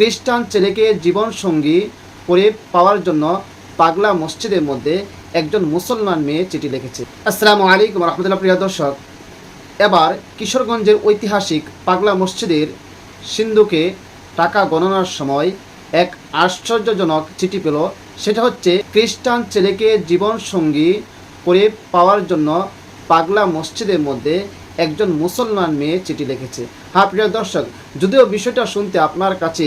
খ্রিস্টান ছেলেকে জীবনসঙ্গী করে পাওয়ার জন্য পাগলা মসজিদের মধ্যে একজন মুসলমান মেয়ে চিঠি লিখেছে। আসসালামু আলাইকুম রহমতুল্লাহ, প্রিয় দর্শক। এবার কিশোরগঞ্জের ঐতিহাসিক পাগলা মসজিদের সিন্ধুকে টাকা গণনার সময় এক আশ্চর্যজনক চিঠি পেল। সেটা হচ্ছে, খ্রিস্টান ছেলেকে জীবনসঙ্গী করে পাওয়ার জন্য পাগলা মসজিদের মধ্যে একজন মুসলমান মেয়ে চিঠি লিখেছে। হ্যাঁ প্রিয় দর্শক, যদিও বিষয়টা শুনতে আপনার কাছে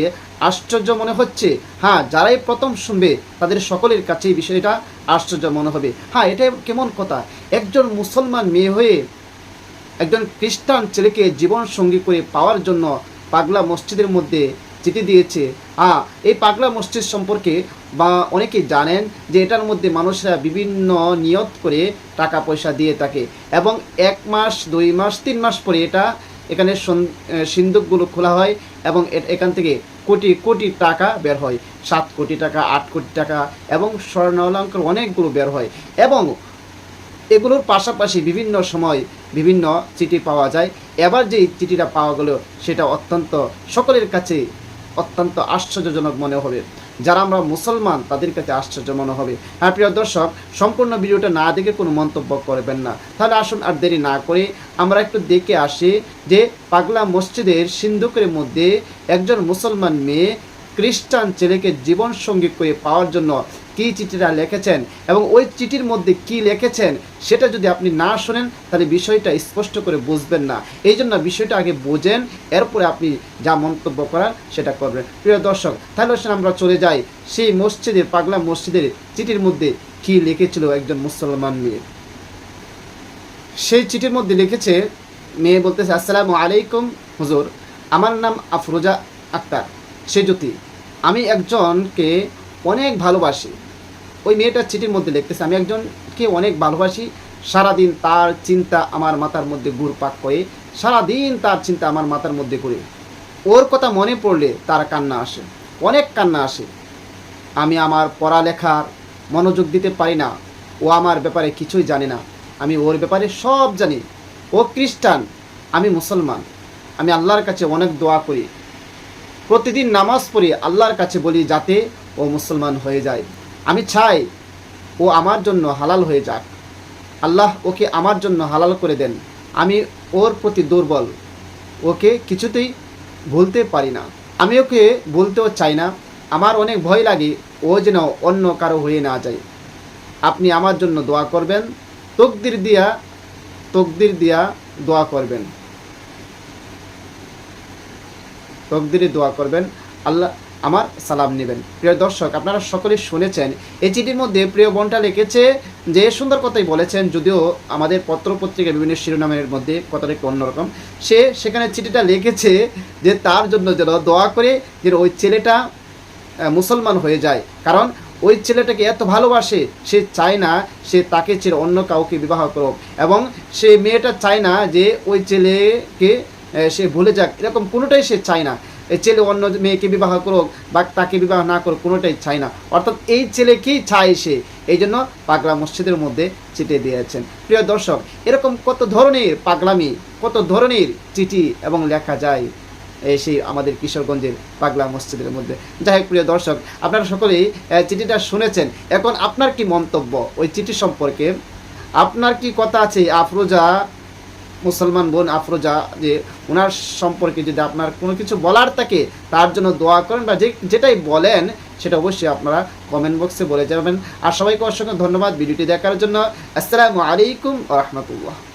আশ্চর্য মনে হচ্ছে হ্যাঁ যারাই প্রথম শুনবে তাদের সকলের কাছেই বিষয়টা আশ্চর্য মনে হবে। হ্যাঁ এটা কেমন কথা? একজন মুসলমান মেয়ে হয়ে একজন খ্রিস্টান ছেলেকে জীবন সঙ্গী করে পাওয়ার জন্য পাগলা মসজিদের মধ্যে চিঠি দিয়েছে, আ, এই পাগলা মসজিদ সম্পর্কে বা অনেকে জানেন যে এটার মধ্যে মানুষরা বিভিন্ন নিয়ত করে টাকা পয়সা দিয়ে থাকে এবং এক মাস, দুই মাস, তিন মাস পরে এটা এখানে সিন্দুকগুলো খোলা হয় এবং এখান থেকে কোটি কোটি টাকা বের হয়। সাত কোটি টাকা, আট কোটি টাকা এবং স্বর্ণ অলঙ্কার অনেকগুলো বের হয় এবং এগুলোর পাশাপাশি বিভিন্ন সময় বিভিন্ন চিঠি পাওয়া যায়। এবার যে চিঠিটা পাওয়া গেল সেটা অত্যন্ত সকলের কাছে অত্যন্ত আশ্চর্যজনক মনে হবে। যারা আমরা মুসলমান, তাদের কাছে আশ্চর্য মনে হবে। হ্যাঁ প্রিয় দর্শক, সম্পূর্ণ ভিডিওটা না দেখে কোনো মন্তব্য করবেন না। তাহলে আসুন আর দেরি না করে আমরা একটু দেখে আসি যে পাগলা মসজিদের সিন্ধুকের মধ্যে একজন মুসলমান মেয়ে খ্রিস্টান ছেলেকে জীবনসঙ্গী করে পাওয়ার জন্য কী চিঠিটা লিখেছেন এবং ওই চিঠির মধ্যে কি লিখেছেন সেটা যদি আপনি না শোনেন, তাহলে বিষয়টা স্পষ্ট করে বুঝবেন না। এই জন্য বিষয়টা আগে বোঝেন, এরপরে আপনি যা মন্তব্য করার সেটা করবেন। প্রিয় দর্শক, তাহলে আমরা চলে যাই সেই মসজিদের, পাগলা মসজিদের চিঠির মধ্যে কি লিখেছিল একজন মুসলমান মেয়ে। সেই চিঠির মধ্যে লিখেছে, মেয়ে বলতেছে, আসসালামু আলাইকুম হুজুর, আমার নাম আফরোজা আক্তার সেজতি আমি একজনকে অনেক ভালোবাসি। ওই মেয়েটার চিঠির মধ্যে লিখতেছে, আমি একজনকে অনেক ভালোবাসি। সারাদিন তার চিন্তা আমার মাথার মধ্যে ঘুরপাক করে, সারাদিন তার চিন্তা আমার মাথার মধ্যে ঘুরে। ওর কথা মনে পড়লে তার কান্না আসে, অনেক কান্না আসে। আমি আমার পড়ালেখার মনোযোগ দিতে পারি না, ও আমার ব্যাপারে কিছুই জানে না। আমি ওর ব্যাপারে সব জানি। ও খ্রিস্টান, আমি মুসলমান। আমি আল্লাহর কাছে অনেক দোয়া করি। প্রতিদিন নামাজ পড়ি আল্লাহর কাছে বলি, যাতে ও মুসলমান হয়ে যায়। আমি চাই ও আমার জন্য হালাল হয়ে যাক। আল্লাহ ওকে আমার জন্য হালাল করে দেন। আমি ওর প্রতি দুর্বল। ওকে কিছুতেই ভুলতে পারি না। আমি ওকে বলতেও চাই না। আমার অনেক ভয় লাগে ও যেন অন্য কারও হয়ে না যায়। আপনি আমার জন্য দোয়া করবেন। তকদির দিয়া তকদির দিয়া দোয়া করবেন। তকদিরে দোয়া করবেন। আল্লাহ আমার সালাম নেবেন। প্রিয় দর্শক, আপনারা সকলে শুনেছেন, এই চিঠির মধ্যে প্রিয় বোনটা লিখেছে যে, সুন্দর কথাই বলেছেন, যদিও আমাদের পত্র পত্রিকা বিভিন্ন শিরোনামের মধ্যে কথাটা একটু অন্যরকম। সে সেখানে চিঠিটা লিখেছে যে, তার জন্য যেন দোয়া করে যে ওই ছেলেটা মুসলমান হয়ে যায়। কারণ ওই ছেলেটাকে এত ভালোবাসে, সে চায় না সে তাকে ছেড়ে অন্য কাউকে বিবাহ করুক। এবং সে মেয়েটা চায় না যে, ওই ছেলেকে সে ভুলে যাক। এরকম কোনোটাই সে চায় না। এই ছেলে অন্য মেয়েকে বিবাহ করুক বা তাকে বিবাহ না করুক, কোনোটাই চায় না। অর্থাৎ এই ছেলেকেই চায় সে। এই জন্য পাগলা মসজিদের মধ্যে চিঠি দিয়েছেন। প্রিয় দর্শক, এরকম কত ধরনের পাগলামি, কত ধরনের চিঠি এবং লেখা যায় এই সেই আমাদের কিশোরগঞ্জের পাগলা মসজিদের মধ্যে। যাই হোক, প্রিয় দর্শক, আপনারা সকলেই চিঠিটা শুনেছেন। এখন আপনার কি মন্তব্য? ওই চিঠি সম্পর্কে আপনার কি কথা আছে? আফরোজা মুসলমান বোন আফরোজা, যে ওনার সম্পর্কে যদি আপনার কোনো কিছু বলার থাকে, তার জন্য দোয়া করেন বা যে, যেটাই বলেন, সেটা অবশ্যই আপনারা কমেন্ট বক্সে বলে যাবেন আর সবাইকে অসংখ্য ধন্যবাদ ভিডিওটি দেখার জন্য। আসসালামু আলাইকুম রহমতুল্লাহ।